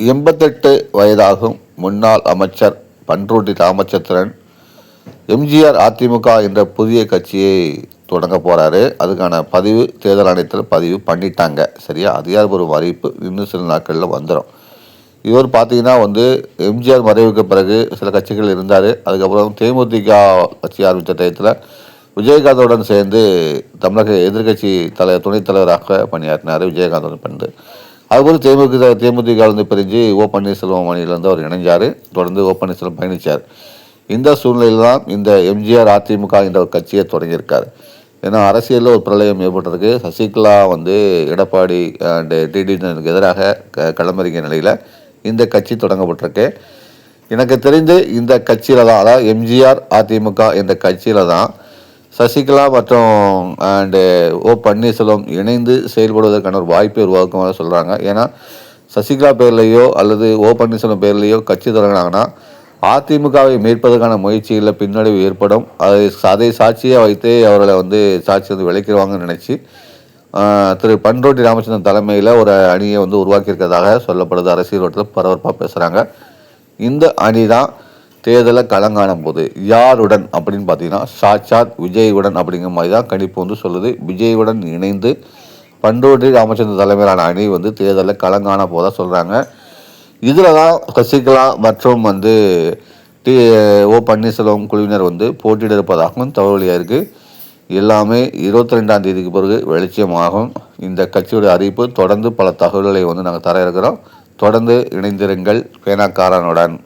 எண்பத்தெட்டு வயதாகும் முன்னாள் அமைச்சர் பன்ருட்டி ராமச்சந்திரன். எம்ஜிஆர் அதிமுக என்ற புதிய கட்சியை தொடங்க போகிறாரு அதுக்கான பதிவு தேர்தல் ஆணையத்தில் பதிவு பண்ணிட்டாங்க. சரியா? அதிகாரப்பூர்வ அறிவிப்பு இன்னும் சில நாட்களில் வந்துடும் இவர் பார்த்தீங்கன்னா வந்து எம்ஜிஆர் மறைவுக்கு பிறகு சில கட்சிகள் இருந்தார். அதுக்கப்புறம் தேமுதிக கட்சி ஆரம்பித்த டயத்தில் விஜயகாந்தோடன் சேர்ந்து தமிழக எதிர்க்கட்சி தலை துணைத் தலைவராக பணியாற்றினார் விஜயகாந்தோடன் பிறந்து அதுபோல் தேமுதிக தேமுதிக இருந்து பிரிஞ்சு ஓ பன்னீர்செல்வம் அணியிலேருந்து அவர் இணைஞ்சார். தொடர்ந்து ஓ பன்னீர்செல்வம் பயணித்தார் இந்த சூழ்நிலையில் தான் இந்த எம்ஜிஆர் அதிமுக என்ற ஒரு கட்சியை தொடங்கியிருக்கார். ஏன்னா அரசியலில் ஒரு பிரளயம் ஏற்பட்டிருக்கு. சசிகலா வந்து எடப்பாடி அண்டு டிடிக்கு எதிராக க களமிறங்கிய நிலையில் இந்த கட்சி தொடங்கப்பட்டிருக்கு. எனக்கு தெரிந்து இந்த கட்சியில் தான் அதாவது எம்ஜிஆர் அதிமுக என்ற கட்சியில் தான் சசிகலா மற்றும் அண்டு ஓ பன்னீர்செல்வம் இணைந்து செயல்படுவதற்கான ஒரு வாய்ப்பை உருவாக்கும் சொல்கிறாங்க ஏன்னா சசிகலா பேர்லேயோ அல்லது ஓ பன்னீர்செல்வம் பேர்லேயோ கட்சி தொடங்கினாங்கன்னா அதிமுகவை மீட்பதற்கான முயற்சிகளில் பின்னடைவு ஏற்படும். அதை அதை சாட்சியாக வைத்து அவர்களை வந்து சாட்சி வந்து விளைக்கிறவாங்கன்னு நினச்சி திரு பன்ரோட்டி ராமச்சந்திரன் தலைமையில் ஒரு அணியை வந்து உருவாக்கியிருக்கிறதாக சொல்லப்படுது. அரசியல் ஓட்டத்தில் பரபரப்பாக பேசுகிறாங்க இந்த அணி தான் தேர்தலை களங்காணும் போது யாருடன் அப்படின்னு பார்த்தீங்கன்னா சாட்சாத் விஜயுடன் அப்படிங்கிற மாதிரி தான் கணிப்பு வந்து சொல்லுது. விஜயுடன் இணைந்து பண்டோட்டி ராமச்சந்திர தலைமையிலான அணி வந்து தேர்தலில் களங்காண போதாக சொல்கிறாங்க இதில் தான் சசிகலா மற்றும் வந்து டி ஓ பன்னீர்செல்வம் குழுவினர் வந்து போட்டியிட இருப்பதாகவும் தகவலியாக இருக்குது எல்லாமே இருபத்தி ரெண்டாம் தேதிக்கு பிறகு வெளிச்சமாகும். இந்த கட்சியுடைய அறிவிப்பு தொடர்ந்து பல தகவல்களை வந்து நாங்கள் தர இருக்கிறோம். தொடர்ந்து இணைந்திருங்கள். பேனாக்காரனுடன்.